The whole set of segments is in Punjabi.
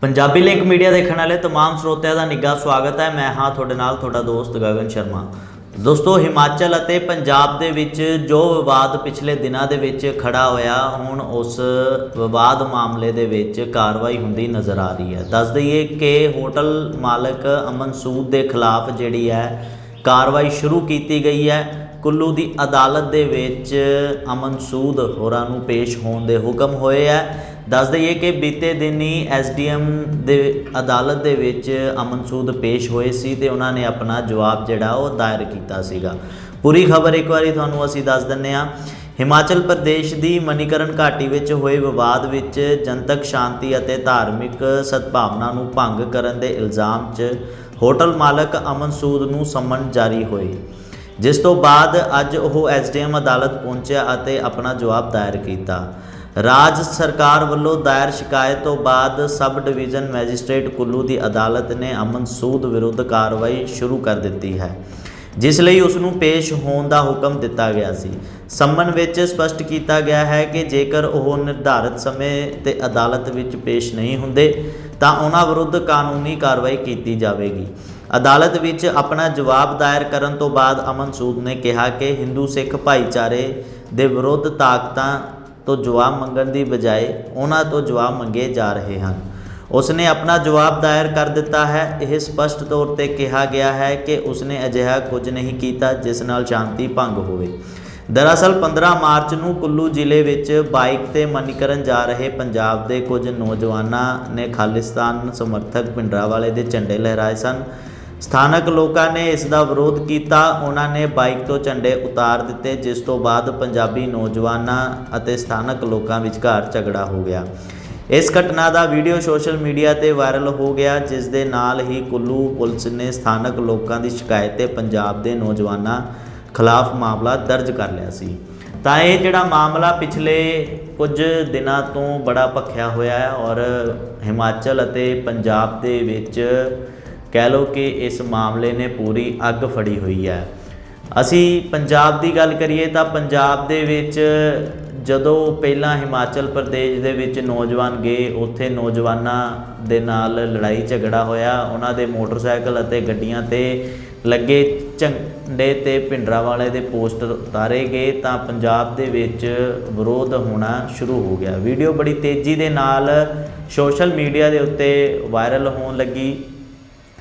ਪੰਜਾਬੀ ਲਿੰਕ ਮੀਡੀਆ ਦੇਖਣ ਵਾਲੇ तमाम ਸਰੋਤਿਆਂ ਦਾ ਨਿੱਘਾ ਸਵਾਗਤ ਹੈ ਮੈਂ ਹਾਂ ਤੁਹਾਡੇ ਨਾਲ ਤੁਹਾਡਾ ਦੋਸਤ ਗਗਨ ਸ਼ਰਮਾ ਦੋਸਤੋ ਹਿਮਾਚਲ ਅਤੇ ਪੰਜਾਬ ਦੇ ਵਿੱਚ ਜੋ ਵਿਵਾਦ ਪਿਛਲੇ ਦਿਨਾਂ ਦੇ ਵਿੱਚ ਖੜਾ ਹੋਇਆ ਹੁਣ ਉਸ ਵਿਵਾਦ ਮਾਮਲੇ ਦੇ ਵਿੱਚ ਕਾਰਵਾਈ ਹੁੰਦੀ ਨਜ਼ਰ ਆ ਰਹੀ ਹੈ ਦੱਸ ਦਈਏ ਕਿ ਹੋਟਲ ਮਾਲਕ ਅਮਨ ਸੂਦ ਦੇ ਖਿਲਾਫ ਜਿਹੜੀ ਹੈ ਕਾਰਵਾਈ ਸ਼ੁਰੂ ਕੀਤੀ ਗਈ ਹੈ ਕੁੱਲੂ ਦੀ ਅਦਾਲਤ ਦੇ ਵਿੱਚ ਅਮਨ ਸੂਦ ਹੋਰਾਂ ਨੂੰ ਪੇਸ਼ ਹੋਣ ਦੇ ਹੁਕਮ ਹੋਏ ਹੈ ਦੱਸ ਦਈਏ ਕਿ ਬੀਤੇ ਦਿਨ ਹੀ ਐਸਡੀਐਮ ਦੇ ਅਦਾਲਤ ਦੇ ਵਿੱਚ ਅਮਨ ਸੂਦ ਪੇਸ਼ ਹੋਏ ਸੀ ਤੇ ਉਹਨਾਂ ਨੇ ਆਪਣਾ ਜਵਾਬ ਜਿਹੜਾ ਉਹ ਦਾਇਰ ਕੀਤਾ ਸੀਗਾ। ਪੂਰੀ ਖਬਰ ਇੱਕ ਵਾਰੀ ਤੁਹਾਨੂੰ ਅਸੀਂ ਦੱਸ ਦਿੰਨੇ ਆ ਹਿਮਾਚਲ ਪ੍ਰਦੇਸ਼ ਦੀ ਮਨੀਕਰਨ ਘਾਟੀ ਵਿੱਚ ਹੋਏ ਵਿਵਾਦ ਵਿੱਚ ਜਨਤਕ ਸ਼ਾਂਤੀ ਅਤੇ ਧਾਰਮਿਕ ਸਦਭਾਵਨਾ ਨੂੰ ਭੰਗ ਕਰਨ ਦੇ ਇਲਜ਼ਾਮ 'ਚ ਹੋਟਲ ਮਾਲਕ ਅਮਨ ਸੂਦ ਨੂੰ ਸਮਨ ਜਾਰੀ ਹੋਏ। ਜਿਸ ਤੋਂ ਬਾਅਦ ਅੱਜ ਉਹ ਐਸਡੀਐਮ ਅਦਾਲਤ ਪਹੁੰਚਿਆ ਅਤੇ ਆਪਣਾ ਜਵਾਬ ਦਾਇਰ ਕੀਤਾ। ਰਾਜ ਸਰਕਾਰ ਵੱਲੋਂ ਦਾਇਰ ਸ਼ਿਕਾਇਤ ਤੋਂ ਬਾਅਦ ਸਬ ਡਿਵੀਜ਼ਨ ਮੈਜਿਸਟ੍ਰੇਟ ਕੁੱਲੂ ਦੀ ਅਦਾਲਤ ਨੇ ਅਮਨ ਸੂਦ ਵਿਰੁੱਧ ਕਾਰਵਾਈ ਸ਼ੁਰੂ ਕਰ ਦਿੱਤੀ ਹੈ, ਜਿਸ ਲਈ ਉਸ ਨੂੰ ਪੇਸ਼ ਹੋਣ ਦਾ ਹੁਕਮ ਦਿੱਤਾ ਗਿਆ ਸੀ। ਸੰਮਨ ਵਿੱਚ ਸਪਸ਼ਟ ਕੀਤਾ ਗਿਆ ਹੈ ਕਿ ਜੇਕਰ ਉਹ ਨਿਰਧਾਰਤ ਸਮੇਂ ਤੇ ਅਦਾਲਤ ਵਿੱਚ ਪੇਸ਼ ਨਹੀਂ ਹੁੰਦੇ, ਤਾਂ ਉਹਨਾਂ ਵਿਰੁੱਧ ਕਾਨੂੰਨੀ ਕਾਰਵਾਈ ਕੀਤੀ ਜਾਵੇਗੀ। ਅਦਾਲਤ ਵਿੱਚ ਆਪਣਾ ਜਵਾਬ ਦਾਇਰ ਕਰਨ ਤੋਂ ਬਾਅਦ ਅਮਨ ਸੂਦ ਨੇ ਕਿਹਾ ਕਿ ਹਿੰਦੂ ਸਿੱਖ ਭਾਈਚਾਰੇ ਦੇ ਵਿਰੁੱਧ ਤਾਕਤਾਂ ਤੋਂ ਜਵਾਬ ਮੰਗਣ ਦੀ ਬਜਾਏ ਉਹਨਾਂ ਤੋਂ ਜਵਾਬ ਮੰਗੇ ਜਾ ਰਹੇ ਹਨ। ਉਸਨੇ ਆਪਣਾ ਜਵਾਬ ਦਾਇਰ ਕਰ ਦਿੱਤਾ ਹੈ। ਇਹ ਸਪਸ਼ਟ ਤੌਰ ਤੇ ਕਿਹਾ ਗਿਆ ਹੈ ਕਿ ਉਸਨੇ ਅਜਿਹਾ ਕੁਝ ਨਹੀਂ ਕੀਤਾ ਜਿਸ ਨਾਲ ਸ਼ਾਂਤੀ ਭੰਗ ਹੋਵੇ। ਦਰਅਸਲ 15 ਮਾਰਚ ਨੂੰ ਕੁੱਲੂ ਜ਼ਿਲ੍ਹੇ ਵਿੱਚ ਬਾਈਕ ਤੇ ਮਨੀਕਰਨ ਜਾ ਰਹੇ ਪੰਜਾਬ ਦੇ ਕੁਝ ਨੌਜਵਾਨਾਂ ਨੇ ਖਾਲਿਸਤਾਨ ਸਮਰਥਕ ਪਿੰਡਰਾਵਾਲੇ ਦੇ ਝੰਡੇ ਲਹਿਰਾਏ ਸਨ। ਸਥਾਨਕ ਲੋਕਾਂ ਨੇ ਇਸ ਦਾ ਵਿਰੋਧ ਕੀਤਾ। ਉਹਨਾਂ ਨੇ ਬਾਈਕ ਤੋਂ ਝੰਡੇ ਉਤਾਰ ਦਿੱਤੇ, ਜਿਸ ਤੋਂ ਬਾਅਦ ਪੰਜਾਬੀ ਨੌਜਵਾਨਾਂ ਅਤੇ ਸਥਾਨਕ ਲੋਕਾਂ ਵਿਚਕਾਰ ਝਗੜਾ ਹੋ ਗਿਆ। ਇਸ ਘਟਨਾ ਦਾ ਵੀਡੀਓ ਸੋਸ਼ਲ ਮੀਡੀਆ ਤੇ ਵਾਇਰਲ ਹੋ ਗਿਆ, ਜਿਸ ਦੇ ਨਾਲ ਹੀ ਕੁੱਲੂ ਪੁਲਿਸ ਨੇ ਸਥਾਨਕ ਲੋਕਾਂ ਦੀ ਸ਼ਿਕਾਇਤ ਤੇ ਪੰਜਾਬ ਦੇ ਨੌਜਵਾਨਾਂ ਖਿਲਾਫ ਮਾਮਲਾ ਦਰਜ ਕਰ ਲਿਆ ਸੀ। ਤਾਂ ਇਹ ਜਿਹੜਾ ਮਾਮਲਾ ਪਿਛਲੇ ਕੁਝ ਦਿਨਾਂ ਤੋਂ ਬੜਾ ਭਖਿਆ ਹੋਇਆ ਹੈ ਔਰ ਹਿਮਾਚਲ ਅਤੇ ਪੰਜਾਬ ਦੇ ਵਿੱਚ ਕਹਿ ਲਓ ਕਿ ਇਸ ਮਾਮਲੇ ਨੇ ਪੂਰੀ ਅੱਗ ਫੜੀ ਹੋਈ ਹੈ। ਅਸੀਂ ਪੰਜਾਬ ਦੀ ਗੱਲ ਕਰੀਏ ਤਾਂ ਪੰਜਾਬ ਦੇ ਵਿੱਚ ਜਦੋਂ ਪਹਿਲਾਂ ਹਿਮਾਚਲ ਪ੍ਰਦੇਸ਼ ਦੇ ਵਿੱਚ ਨੌਜਵਾਨ ਗਏ, ਉੱਥੇ ਨੌਜਵਾਨਾਂ ਦੇ ਨਾਲ ਲੜਾਈ ਝਗੜਾ ਹੋਇਆ। ਉਹਨਾਂ ਦੇ ਮੋਟਰਸਾਈਕਲ ਅਤੇ ਗੱਡੀਆਂ ਤੇ ਲੱਗੇ ਝੰਡੇ ਤੇ ਭਿੰਡਰਾਂ ਵਾਲੇ ਦੇ ਪੋਸਟਰ ਉਤਾਰੇ ਗਏ ਤਾਂ ਪੰਜਾਬ ਦੇ ਵਿੱਚ ਵਿਰੋਧ ਹੋਣਾ ਸ਼ੁਰੂ ਹੋ ਗਿਆ। ਵੀਡੀਓ ਬੜੀ ਤੇਜ਼ੀ ਦੇ ਨਾਲ ਸੋਸ਼ਲ ਮੀਡੀਆ ਦੇ ਉੱਤੇ ਵਾਇਰਲ ਹੋਣ ਲੱਗੀ।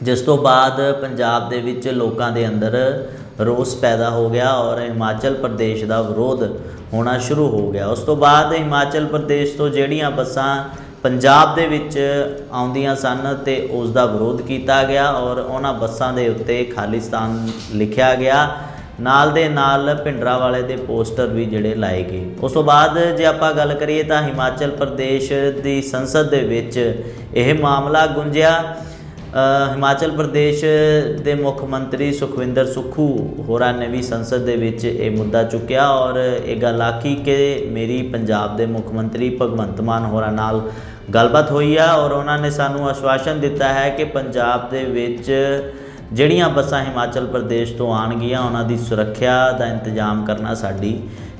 ਜਿਸ ਤੋਂ ਬਾਅਦ ਪੰਜਾਬ ਦੇ ਵਿੱਚ ਲੋਕਾਂ ਦੇ ਅੰਦਰ ਰੋਸ ਪੈਦਾ ਹੋ ਗਿਆ ਔਰ ਹਿਮਾਚਲ ਪ੍ਰਦੇਸ਼ ਦਾ ਵਿਰੋਧ ਹੋਣਾ ਸ਼ੁਰੂ ਹੋ ਗਿਆ। ਉਸ ਤੋਂ ਬਾਅਦ ਹਿਮਾਚਲ ਪ੍ਰਦੇਸ਼ ਤੋਂ ਜਿਹੜੀਆਂ ਬੱਸਾਂ ਪੰਜਾਬ ਦੇ ਵਿੱਚ ਆਉਂਦੀਆਂ ਸਨ ਤੇ ਉਸ ਦਾ ਵਿਰੋਧ ਕੀਤਾ ਗਿਆ ਔਰ ਉਹਨਾਂ ਬੱਸਾਂ ਦੇ ਉੱਤੇ ਖਾਲਿਸਤਾਨ ਲਿਖਿਆ ਗਿਆ। ਨਾਲ ਦੇ ਨਾਲ ਭਿੰਡਰਾ ਵਾਲੇ ਦੇ ਪੋਸਟਰ ਵੀ ਜਿਹੜੇ ਲਾਏ ਗਏ। ਉਸ ਤੋਂ ਬਾਅਦ ਜੇ ਆਪਾਂ ਗੱਲ ਕਰੀਏ ਤਾਂ ਹਿਮਾਚਲ ਪ੍ਰਦੇਸ਼ ਦੀ ਸੰਸਦ ਦੇ ਵਿੱਚ ਇਹ ਮਾਮਲਾ ਗੁੰਜਿਆ। ਹਿਮਾਚਲ ਪ੍ਰਦੇਸ਼ ਦੇ ਮੁੱਖ ਮੰਤਰੀ ਸੁਖਵਿੰਦਰ ਸੁਖੂ ਹੋਰਾਂ ਨੇ ਵੀ ਸੰਸਦ ਦੇ ਵਿੱਚ ਇਹ ਮੁੱਦਾ ਚੁੱਕਿਆ ਔਰ ਇਹ ਗੱਲ ਆਖੀ ਕਿ ਮੇਰੀ ਪੰਜਾਬ ਦੇ ਮੁੱਖ ਮੰਤਰੀ ਭਗਵੰਤ ਮਾਨ ਹੋਰਾਂ ਨਾਲ ਗੱਲਬਾਤ ਹੋਈ ਆ ਔਰ ਉਹਨਾਂ ਨੇ ਸਾਨੂੰ ਆਸ਼ਵਾਸਨ ਦਿੱਤਾ ਹੈ ਕਿ ਪੰਜਾਬ ਦੇ ਵਿੱਚ ਜਿਹੜੀਆਂ ਬੱਸਾਂ ਹਿਮਾਚਲ ਪ੍ਰਦੇਸ਼ ਤੋਂ ਆਣਗੀਆਂ ਉਹਨਾਂ ਦੀ ਸੁਰੱਖਿਆ ਦਾ ਇੰਤਜ਼ਾਮ ਕਰਨਾ ਸਾਡੀ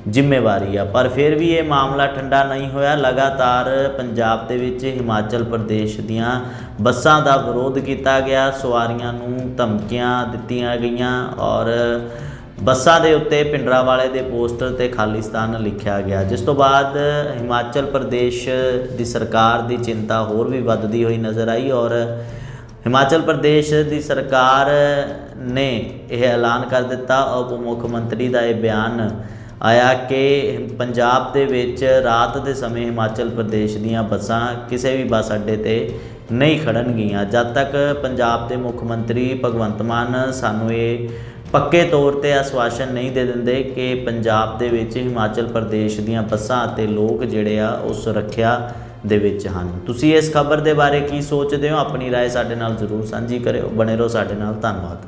ਜ਼ਿੰਮੇਵਾਰੀ ਆ। ਪਰ ਫਿਰ ਵੀ ਇਹ ਮਾਮਲਾ ਠੰਡਾ ਨਹੀਂ ਹੋਇਆ। ਲਗਾਤਾਰ ਪੰਜਾਬ ਦੇ ਵਿੱਚ ਹਿਮਾਚਲ ਪ੍ਰਦੇਸ਼ ਦੀਆਂ ਬੱਸਾਂ ਦਾ ਵਿਰੋਧ ਕੀਤਾ ਗਿਆ। ਸਵਾਰੀਆਂ ਨੂੰ ਧਮਕੀਆਂ ਦਿੱਤੀਆਂ ਗਈਆਂ ਔਰ ਬੱਸਾਂ ਦੇ ਉੱਤੇ ਪਿੰਡਰਾ ਵਾਲੇ ਦੇ ਪੋਸਟਰ ਤੇ ਖਾਲਿਸਤਾਨ ਲਿਖਿਆ ਗਿਆ। ਜਿਸ ਤੋਂ ਬਾਅਦ ਹਿਮਾਚਲ ਪ੍ਰਦੇਸ਼ ਦੀ ਸਰਕਾਰ ਦੀ ਚਿੰਤਾ ਹੋਰ ਵੀ ਵੱਧਦੀ ਹੋਈ ਨਜ਼ਰ ਆਈ ਔਰ ਹਿਮਾਚਲ ਪ੍ਰਦੇਸ਼ ਦੀ ਸਰਕਾਰ ਨੇ ਇਹ ਐਲਾਨ ਕਰ ਦਿੱਤਾ। ਉਪ ਮੁੱਖ ਮੰਤਰੀ ਦਾ ਇਹ ਬਿਆਨ ਆਇਆ ਕਿ ਪੰਜਾਬ ਦੇ ਵਿੱਚ ਰਾਤ ਦੇ ਸਮੇਂ ਹਿਮਾਚਲ ਪ੍ਰਦੇਸ਼ ਦੀਆਂ ਬੱਸਾਂ ਕਿਸੇ ਵੀ ਬੱਸ ਅੱਡੇ ਤੇ ਨਹੀਂ ਖੜਨਗੀਆਂ ਜਦ ਤੱਕ ਪੰਜਾਬ ਦੇ ਮੁੱਖ ਮੰਤਰੀ ਭਗਵੰਤ ਮਾਨ ਸਾਨੂੰ ਇਹ ਪੱਕੇ ਤੌਰ ਤੇ ਆਸ਼ਵਾਸਨ ਨਹੀਂ ਦੇ ਦਿੰਦੇ ਕਿ ਪੰਜਾਬ ਦੇ ਵਿੱਚ ਹਿਮਾਚਲ ਪ੍ਰਦੇਸ਼ ਦੀਆਂ ਬੱਸਾਂ ਅਤੇ ਲੋਕ ਜਿਹੜੇ ਆ ਉਹ ਸੁਰੱਖਿਆ ਦੇ ਵਿੱਚ ਹਨ ਤੁਸੀਂ ਇਸ ਖਬਰ ਦੇ ਬਾਰੇ ਕੀ ਸੋਚਦੇ ਹੋ ਆਪਣੀ رائے ਸਾਡੇ ਨਾਲ ਜ਼ਰੂਰ ਸਾਂਝੀ ਕਰਿਓ ਬਣੇ ਰਹੋ ਸਾਡੇ ਨਾਲ ਧੰਨਵਾਦ